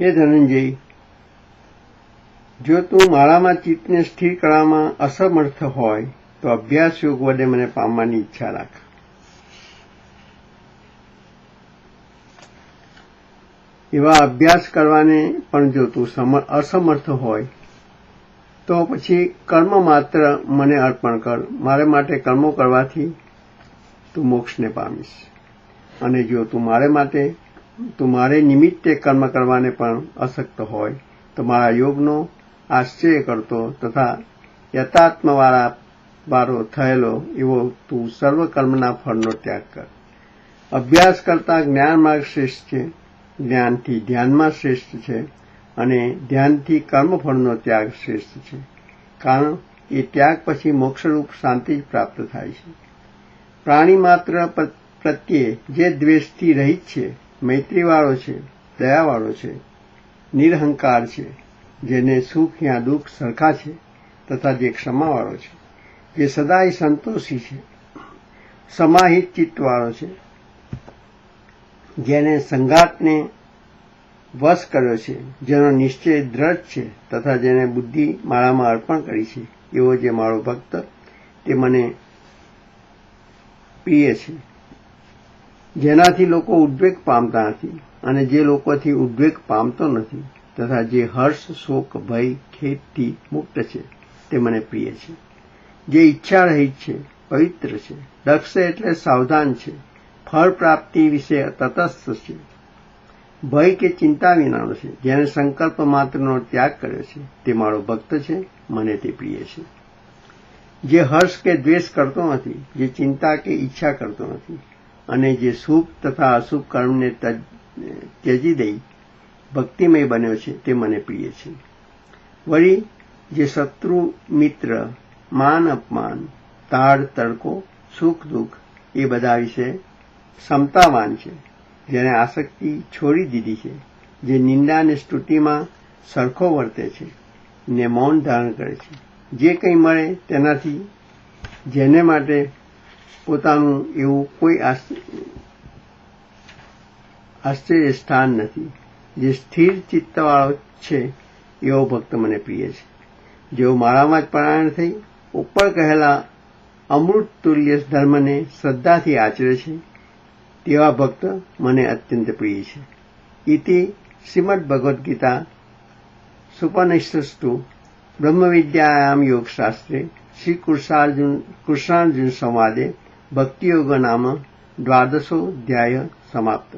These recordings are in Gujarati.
હે ધનંજય, જો તું મારામાં ચિત્તને સ્થિર કરવામાં અસમર્થ હોય, તો અભ્યાસ યોગ વડે મને પામવાની ઈચ્છા રાખ. એવા અભ્યાસ કરવાને પણ જો તું અસમર્થ હોય, તો પછી કર્મ માત્ર મને અર્પણ કર. મારે માટે કર્મો કરવાથી તું મોક્ષને પામીશ. અને જો તું મારે માટે તું મારે નિમિત્તે કર્મ કરવાને પણ અશક્ત હોય. તો મારા યોગનો આશ્ચર્ય કરતો તથા યથાત્મવાળા વાળો થયેલો એવો તું સર્વ કર્મના ફળનો ત્યાગ કર. અભ્યાસ કરતા જ્ઞાન માર્ગ શ્રેષ્ઠ છે. જ્ઞાનથી ધ્યાનમાં શ્રેષ્ઠ છે અને ધ્યાનથી કર્મફળનો ત્યાગ શ્રેષ્ઠ છે. કારણ એ ત્યાગ પછી મોક્ષરૂપ શાંતિ જ પ્રાપ્ત થાય છે. પ્રાણી માત્ર પ્રત્યે જે દ્વેષથી રહિત છે મૈત્રીવાળો છે, દયાવાળો છે, નિરહંકાર છે, જેને સુખ યા દુઃખ સરખા છે તથા જે ક્ષમાવાળો છે. જે સદાય સંતોષી છે સમાહિત ચિત્તવાળો છે, જેને સંઘાતને વશ કર્યો છે, જેનો નિશ્ચય દ્રઢ છે તથા જેને બુદ્ધિ મારામાં અર્પણ કરી છે. એવો જે મારો ભક્ત તે મને પ્રિય છે. જેનાથી લોકો ઉદ્વેગ પામતા નથી અને જે લોકોથી ઉદ્વેગ પામતો નથી તથા જે હર્ષ, શોક, ભય ખેદથી મુક્ત છે, તે મને પ્રિય છે. જે ઈચ્છા રહિત છે, પવિત્ર છે, દક્ષ એટલે સાવધાન છે, ફળ પ્રાપ્તિ વિશે તટસ્થ છે. ભય કે ચિંતા વિનાનો છે, જેને સંકલ્પ માત્રનો ત્યાગ કર્યો છે, તે મારો ભક્ત છે, મને તે પ્રિય છે. જે હર્ષ કે દ્વેષ કરતો નથી, જે ચિંતા કે ઈચ્છા કરતો નથી અને જે શુભ તથા અશુભ કર્મને ત્યજી દઈ, ભક્તિમય બન્યો છે તે મને પ્રિય છે. વળી, જે શત્રુ મિત્ર, માન અપમાન, તાળ તડકો, સુખ દુઃખ, એ બધા વિશે ક્ષમતાવાન છે જેને આસક્તિ છોડી દીધી છે, જે નિંદા અને સ્તુતિમાં સરખો વર્તે છે, ને મૌન ધારણ કરે છે. જે કંઈ મળે તેનાથી, જેને માટે પોતાનું એવું કોઈ આશ્ચર્ય સ્થાન નથી. જે સ્થિર ચિત્તવાળો છે, એવો ભક્ત મને પ્રિય છે. જેઓ મારામાં જ પરાયણ થઈ, ઉપર કહેલા અમૃત તુલ્ય ધર્મને શ્રદ્ધાથી આચરે છે, તેવા ભક્ત મને અત્યંત પ્રિય છે. ઇતિ શ્રીમદ ભગવદ્ ગીતા સુપનિષસ્તુ બ્રહ્મવિદ્યાયામ યોગશાસ્ત્રે શ્રી કૃષ્ણાર્જુન કૃષ્ણાર્જુન સંવાદે ભક્તિયોગ નામ દ્વાદશોધ્યાય સમાપ્ત.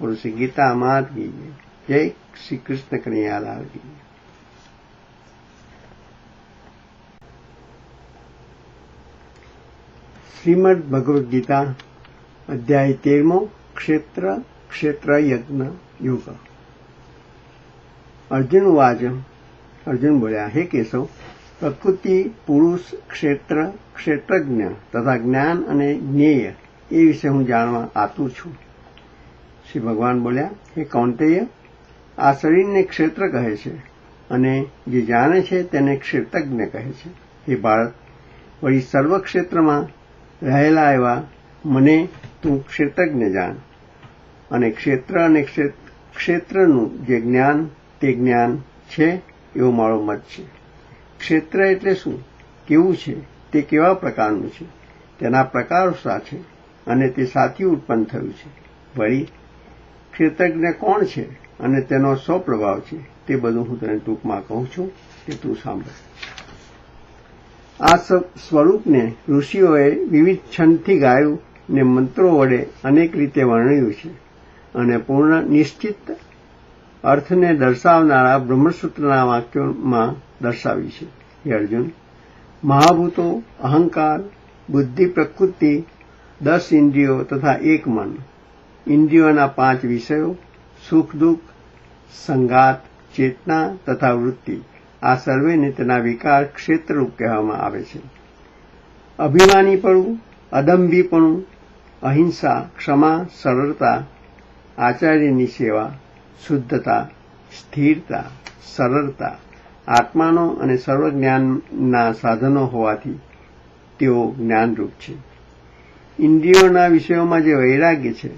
બોલો શ્રી ગીતા માત કી જય. શ્રી કૃષ્ણ કનૈયાલાલ કી શ્રીમદ ભગવદ ગીતા, અધ્યાય તેરમો, ક્ષેત્ર ક્ષેત્ર યજ્ઞ યોગ. અર્જુન વાચ અર્જુન બોલ્યા, હે કેશવ પ્રકૃતિ, પુરુષ, ક્ષેત્ર, ક્ષેત્રજ્ઞ તથા જ્ઞાન અને જ્ઞેય એ વિશે હું જાણવા આતુર છું. શ્રી ભગવાન બોલ્યા, હે કૌંતેય, આ શરીરને ક્ષેત્ર કહે છે અને જે જાણે છે તેને ક્ષેત્રજ્ઞ કહે છે. હે ભારત વળી સર્વ ક્ષેત્રમાં રહેલા એવા મને તું ક્ષેત્રજ્ઞ જાણ. અને ક્ષેત્ર અને ક્ષેત્રનું જે જ્ઞાન તે જ્ઞાન છે એવો મારો મત છે. ક્ષેત્ર એટલે શું? કેવું છે? તે કેવા પ્રકારનું છે? તેના પ્રકારો છે? અને તે સાથી ઉત્પન્ન થયું છે? વળી ક્ષેત્રજ્ઞ કોણ છે? અને તેનો શો પ્રભાવ છે? તે બધું હું તને ટૂંકમાં કહું છું તે તું સાંભળ. આ સ્વરૂપને ઋષિઓએ વિવિધ છંદથી ગાયું ને મંત્રો વડે અનેક રીતે વર્ણ્યું છે અને પૂર્ણ નિશ્ચિત અર્થને દર્શાવનારા બ્રહ્મસૂત્રના વાક્યોમાં દર્શાવી છે. હે અર્જુન, મહાભૂતો, અહંકાર, બુદ્ધિ, પ્રકૃતિ, દસ ઇન્દ્રિયો તથા એક મન, ઇન્દ્રિયોના પાંચ વિષયો, સુખ, દુઃખ, સંગાત, ચેતના તથા વૃત્તિ, આ સર્વેને તેના વિકાર ક્ષેત્રરૂપ કહેવામાં આવે છે. અભિમાનીપણું, અદંભીપણું, અહિંસા, ક્ષમા, સરળતા, આચાર્યની સેવા શુદ્ધતા, સ્થિરતા, સરળતા, આત્માનો અને સર્વજ્ઞાનના સાધનો હોવાથી તેઓ જ્ઞાનરૂપ છે. ઇન્દ્રિયોના વિષયોમાં જે વૈરાગ્ય છે,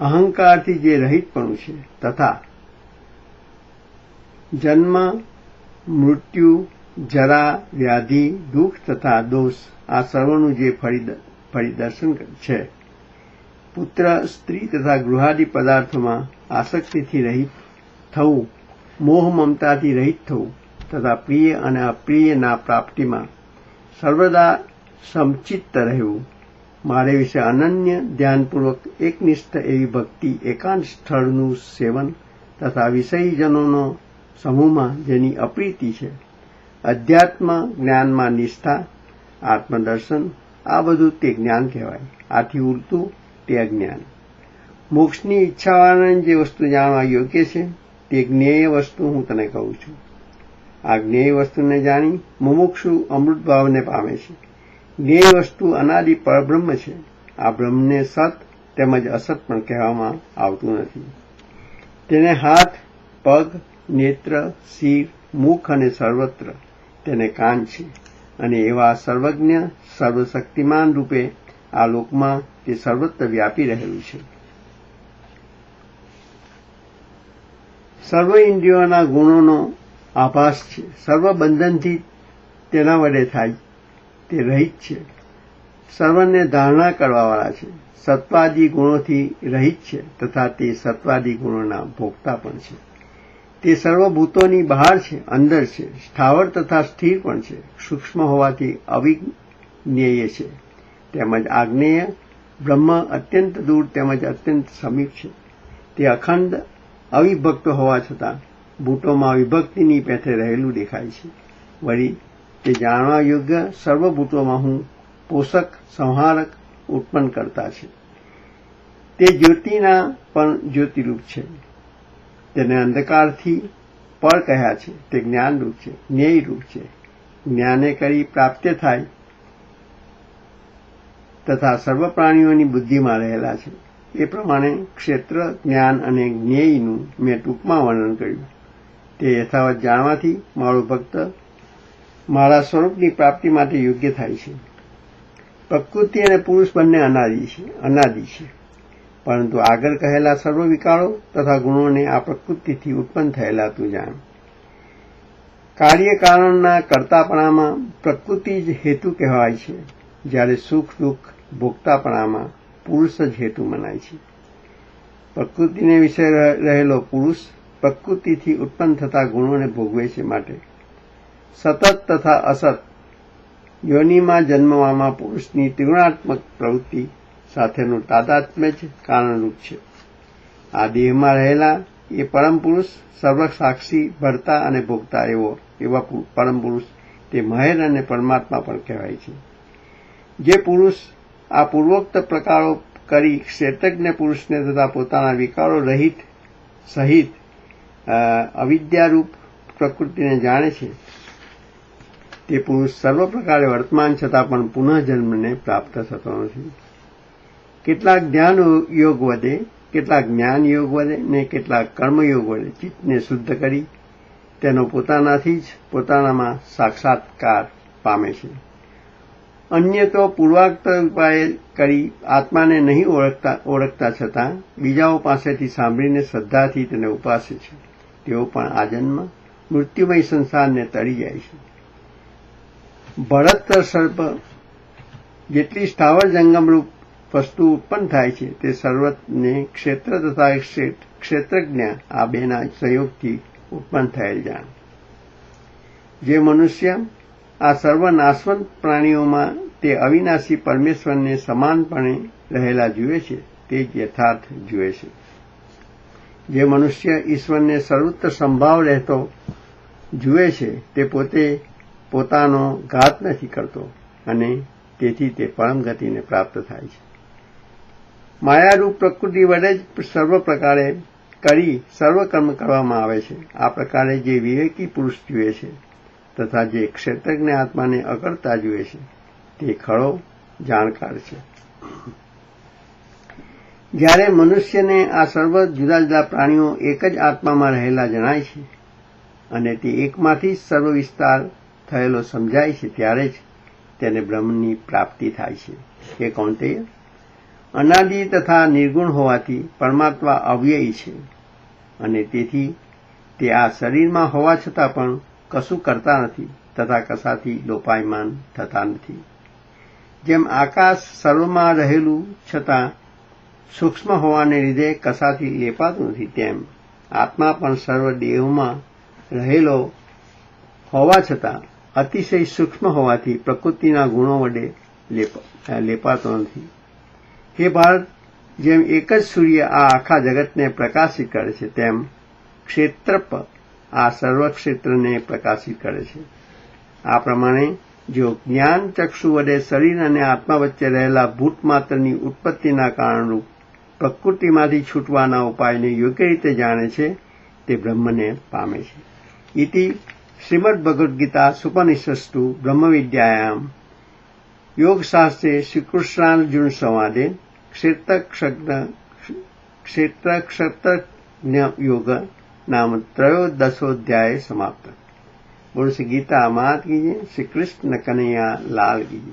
અહંકારથી જે રહિતપણું છે, તથા જન્મ, મૃત્યુ, જરા, વ્યાધિ, દુઃખ તથા દોષ, આ સર્વનું જે પરિદર્શન છે. પુત્ર, સ્ત્રી તથા ગૃહાદિ પદાર્થોમાં આસક્તિથી રહિત થવું, મોહ મમતાથી રહિત થવું, તથા પ્રિય અને અપ્રિયના પ્રાપ્તિમાં સર્વદા સમચિત્ત રહેવું, મારે વિશે અનન્ય ધ્યાનપૂર્વક એકનિષ્ઠ એવી ભક્તિ એકાંત સ્થળનું સેવન તથા વિષયજનોનો સમૂહમાં જેની અપ્રીતિ છે. અધ્યાત્મ જ્ઞાનમાં નિષ્ઠા, આત્મદર્શન, આ બધું તે જ્ઞાન કહેવાય. આથી ઉડતું તે અજ્ઞાન. મોક્ષની ઈચ્છાવાળાને જે વસ્તુ જાણવા યોગ્ય છે, તે જ્ઞેય વસ્તુ હું તને કહું છું. આ જ્ઞેય વસ્તુને જાણી મુમુક્ષુ અમૃત ભાવને પામે છે. જ્ઞેય વસ્તુ અનાદિ પરબ્રહ્મ છે. આ બ્રહ્મને સત તેમજ અસત પણ કહેવામાં આવતું નથી. તેને હાથ, પગ, નેત્ર, શિર, મુખ અને સર્વત્ર તેને કાન છે. અને એવા સર્વજ્ઞ સર્વશક્તિમાન રૂપે આ લોકમાં તે સર્વત્ર વ્યાપી રહેલું છે. સર્વ ઇન્દ્રિયોના ગુણોનો આભાસ છે. સર્વ બંધનથી તેના વડે થાય. તે રહિત છે. સર્વને ધારણા કરવાવાળા છે. સત્વાદી ગુણોથી રહિત છે તથા તે સત્વાદી ગુણોના ભોગતા પણ છે. તે સર્વભૂતોની બહાર છે, અંદર છે. સ્થાવર તથા સ્થિર પણ છે. સૂક્ષ્મ હોવાથી અવિજ્ઞેય છે. તેમજ આગ્નેય બ્રહ્મ અત્યંત દૂર તેમજ અત્યંત સમીપ છે. તે અખંડ અવિભક્ત હોવા છતાં ભૂતોમાં વિભક્તિની પેઠે રહેલું દેખાય છે. વળી તે જાણવા યોગ્ય સર્વભૂતોમાં હું પોષક, સંહારક, ઉત્પન્ન કરતા છે. તે જ્યોતિના પણ જ્યોતિરૂપ છે. તેને અંધકારથી પર કહ્યા છે. તે જ્ઞાનરૂપ છે જ્ઞેયરૂપ છે. જ્ઞાને કરી પ્રાપ્ત થાય તથા સર્વ પ્રાણીઓની બુદ્ધિમાં રહેલા છે. એ પ્રમાણે ક્ષેત્ર, જ્ઞાન અને જ્ઞેયનું મેં ટૂંકમાં વર્ણન કર્યું. તે યથાવત જાણવાથી મારો ભક્ત મારા સ્વરૂપની પ્રાપ્તિ માટે યોગ્ય થાય છે. પ્રકૃતિ અને પુરુષ બંને અનાદિ છે અનાદિ છે. પરંતુ આગળ કહેલા સર્વ વિકારો તથા ગુણોને આ પ્રકૃતિથી ઉત્પન્ન થયેલા તું જાણ. કાર્યકારણના કરતાપણામાં પ્રકૃતિ જ હેતુ કહેવાય છે. જ્યારે સુખ દુઃખ ભોગતાપણામાં પુરુષ જ હેતુ મનાય છે. પ્રકૃતિને વિશે રહેલો પુરુષ પ્રકૃતિથી ઉત્પન્ન થતા ગુણોને ભોગવે છે માટે. સતત તથા અસત યોનિમાં જન્મવામાં પુરુષની ત્રિગુણાત્મક પ્રવૃત્તિ સાથેનું તાદાત્મ્ય જ કારણરૂપ છે. આ દેહમાં રહેલા એ પરમ પુરુષ સર્વસાક્ષી, ભરતા અને ભોગતા એવો, એવા પરમ પુરુષ તે મહેર અને પરમાત્મા પણ કહેવાય છે. જે પુરુષ આ પૂર્વોક્ત પ્રકારો કરી ક્ષેત્રજ્ઞ પુરુષને તથા પોતાના વિકારો રહિત, સહિત અવિદ્યારૂપ પ્રકૃતિને જાણે છે. તે પુરુષ સર્વ પ્રકારે વર્તમાન છતાં પણ પુનઃજન્મને પ્રાપ્ત થતો નથી. કેટલાક ધ્યાન યોગ વધે, કેટલાક જ્ઞાન યોગ વધે ને કેટલાક કર્મયોગ વધે. ચિત્તને શુદ્ધ કરી, તેનો પોતાનાથી જ પોતાનામાં સાક્ષાત્કાર પામે છે. અન્ય તો પૂર્વાક્ત ઉપાય કરી આત્માને નહીં ઓળખતા ઓળખતા છતાં બીજાઓ પાસેથી સાંભળીને શ્રદ્ધાથી તેને ઉપાસે છે. તેઓ પણ આ જન્મ મૃત્યુમય સંસારને તરી જાય છે. ભળતર સર્પ જેટલી સ્થાવર જંગમરૂપ વસ્તુ ઉત્પન્ન થાય છે, તે સર્વને ક્ષેત્ર તથા ક્ષેત્રજ્ઞ આ બેના સંયોગથી ઉત્પન્ન થયેલ જાણ. જે મનુષ્ય આ સર્વ નાશવંત પ્રાણીઓમાં તે અવિનાશી પરમેશ્વરને સમાનપણે રહેલા જુએ છે, તે જ યથાર્થ જુએ છે. જે મનુષ્ય ઈશ્વરને સર્વત્ર સંભાવ રહેતો જુએ છે, તે પોતે પોતાનો ઘાત નથી કરતો અને તેથી તે પરમ ગતિને પ્રાપ્ત થાય છે. માયારૂપ પ્રકૃતિ વડે જ સર્વ પ્રકારે કરી સર્વકર્મ કરવામાં આવે છે. આ પ્રકારે જે વિવેકી પુરુષ જુએ છે તથા જે ક્ષેત્રજ્ઞ આત્માને અકળતા જુએ છે, તે ખળો જાણકાર છે. જ્યારે મનુષ્યને આ સર્વ જુદા જુદા પ્રાણીઓ એક જ આત્મામાં રહેલા જણાય છે અને તે એકમાંથી સર્વ વિસ્તાર થયેલો સમજાય છે ત્યારે જ તેને બ્રહ્મની પ્રાપ્તિ થાય છે. એ કૌંતેય અનાદિ તથા નિર્ગુણ હોવાથી પરમાત્મા અવ્યયી છે અને તેથી તે આ શરીરમાં હોવા છતાં પણ કશું કરતા નથી, તથા કશાથી લોપાયમાન થતા નથી. જેમ આકાશ સર્વમાં રહેલું છતાં સૂક્ષ્મ હોવાને લીધે કશાથી લેપાતું નથી, તેમ આત્મા પણ સર્વ દેહમાં રહેલો હોવા છતાં અતિશય સૂક્ષ્મ હોવાથી પ્રકૃતિના ગુણો વડે લેપાતો નથી. હે ભારત, જેમ એક જ સૂર્ય આ આખા જગતને પ્રકાશિત કરે છે, તેમ ક્ષેત્રપ આ સર્વ ક્ષેત્રને પ્રકાશિત કરે છે. આ પ્રમાણે જો જ્ઞાન ચક્ષુ વડે શરીર અને આત્મા વચ્ચે રહેલા ભૂત માત્રની ઉત્પત્તિના કારણરૂપ પ્રકૃતિમાંથી છૂટવાના ઉપાયને યોગ્ય રીતે જાણે છે, તે બ્રહ્મને પામે છે. ઇતિ શ્રીમદ ભગવદ્ ગીતા સુપનિષસ્તુ બ્રહ્મવિદ્યાયામ. યોગશાસ્ત્રે શ્રીકૃષ્ણાર્જુન સંવાદે ક્ષેત્રક્ષેત્રજ્ઞ યોગ નામ ત્રયોદશોધ્યાય સમાપ્ત ગુણ ગીતા માત કીજે શ્રી કૃષ્ણ કનૈયા લાલ કીજે